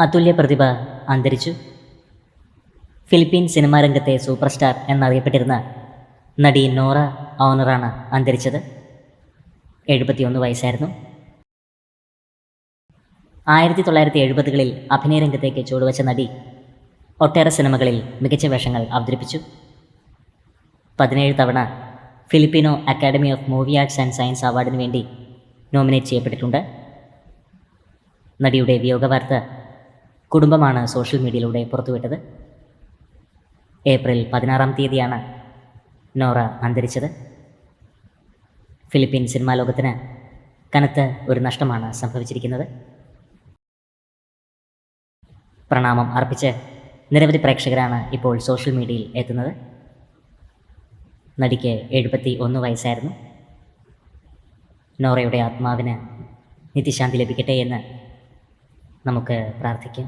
അതുല്യ പ്രതിഭ അന്തരിച്ചു. Philippine cinema രംഗത്തെ സൂപ്പർ സ്റ്റാർ എന്നറിയപ്പെട്ടിരുന്ന നടി നോറ ഓണറാണ് അന്തരിച്ചത്. എഴുപത്തിയൊന്ന് വയസ്സായിരുന്നു. ആയിരത്തി തൊള്ളായിരത്തി എഴുപതുകളിൽ അഭിനയ രംഗത്തേക്ക് ചുവടുവച്ച നടി ഒട്ടേറെ സിനിമകളിൽ മികച്ച വേഷങ്ങൾ അവതരിപ്പിച്ചു. പതിനേഴ് തവണ Filipino academy of movie arts and science അവാർഡിന് വേണ്ടി നോമിനേറ്റ് ചെയ്യപ്പെട്ടിട്ടുണ്ട്. നടിയുടെ വിയോഗവാർത്ത കുടുംബമാണ് സോഷ്യൽ മീഡിയയിലൂടെ പുറത്തുവിട്ടത്. ഏപ്രിൽ പതിനാറാം തീയതിയാണ് നോറ അന്തരിച്ചത്. ഫിലിപ്പീൻ സിനിമാ ലോകത്തിന് കനത്ത ഒരു നഷ്ടമാണ് സംഭവിച്ചിരിക്കുന്നത്. പ്രണാമം അർപ്പിച്ച് നിരവധി പ്രേക്ഷകരാണ് ഇപ്പോൾ സോഷ്യൽ മീഡിയയിൽ എത്തുന്നത്. നടിക്ക് എഴുപത്തി ഒന്ന് വയസ്സായിരുന്നു. നോറയുടെ ആത്മാവിന് നിത്യശാന്തി ലഭിക്കട്ടെ എന്ന് നമുക്ക് പ്രാർത്ഥിക്കാം.